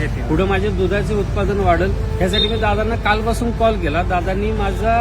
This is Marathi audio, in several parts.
येतील. पुढे माझे दुधाचे उत्पादन वाढेल ह्यासाठी मी दादांना कालपासून कॉल केला. दादांनी माझा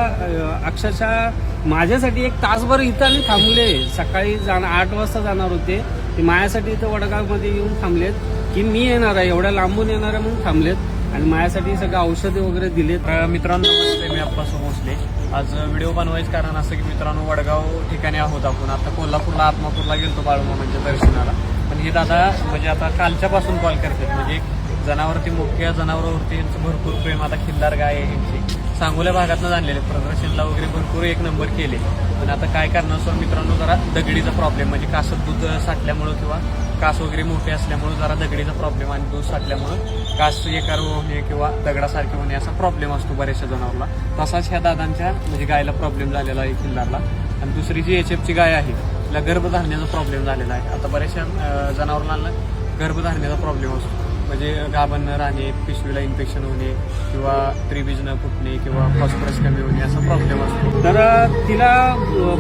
अक्षरशः माझ्यासाठी एक तासभर इथं आणि थांबले. सकाळी जाणार आठ वाजता जाणार होते. ते माझ्यासाठी इथं वडगावमध्ये येऊन थांबलेत. की मी येणार आहे एवढ्या लांबून येणार आहे म्हणून थांबलेत. आणि माझ्यासाठी सगळं औषधे वगैरे दिलेत. तर मित्रांनो नमस्ते. मी अप्पा भोसले आज व्हिडिओ बनवायचं कारण असं की मित्रांनो वडगाव ठिकाणी आहोत आपण. आता कोल्हापूरला आत्मापूरला गेलतो बाळूमामांच्या दर्शनाला. पण हे दादा म्हणजे आता कालच्यापासून कॉल करतात. म्हणजे जनावरती मुख्य जनावरांवरती यांचं भरपूर प्रेम. आता खिल्लार गाय आहे यांची. सांगोल्या भागातनं जाणलेले प्रदर्शनला वगैरे भरपूर एक नंबर केले. पण आता काय करणार मित्रांनो जरा दगडीचा प्रॉब्लेम म्हणजे कासत दूध साठल्यामुळं किंवा कास वगैरे मोठे असल्यामुळं जरा दगडीचा प्रॉब्लेम आणि दूध साठल्यामुळं कास एकार होणे किंवा दगडासारखे होणे असा प्रॉब्लेम असतो बऱ्याचशा जनावरला. तसाच ह्या दादांच्या म्हणजे गायला प्रॉब्लेम झालेला आहे खिल्लारला. आणि दुसरी जी एच एफची गाय आहे तिला गर्भधारणेचा प्रॉब्लेम झालेला आहे. आता बऱ्याचशा जनावरांना गर्भधारणेचा प्रॉब्लेम असतो. म्हणजे गाभण न राहणे पिशवीला इन्फेक्शन होणे किंवा त्रिबीज न फुटणे किंवा फॉस्फरस कमी होणे असा प्रॉब्लेम असतो. तर तिला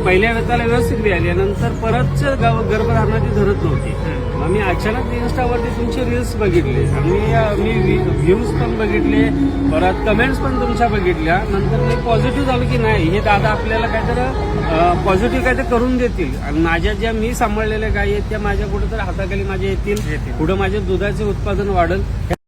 पहिल्या वेताला व्यवस्थित मिळाली नंतर परत गर्भधारणा ती धरत नव्हती. मी अचानक इन्स्टावरती तुमचे रील्स बघितले. आणि अं, मी व्ह्यूज पण बघितले परत कमेंट्स पण तुमच्या बघितल्या. नंतर मी पॉझिटिव्ह झालो की नाही हे दादा आपल्याला काहीतरी पॉझिटिव्ह काहीतरी करून देतील. आणि माझ्या ज्या मी सांभाळलेल्या गायी आहेत त्या माझ्या कुठेतरी हाताखाली माझ्या येतील. येतील. पुढे माझे दुधाचे उत्पादन वाढेल.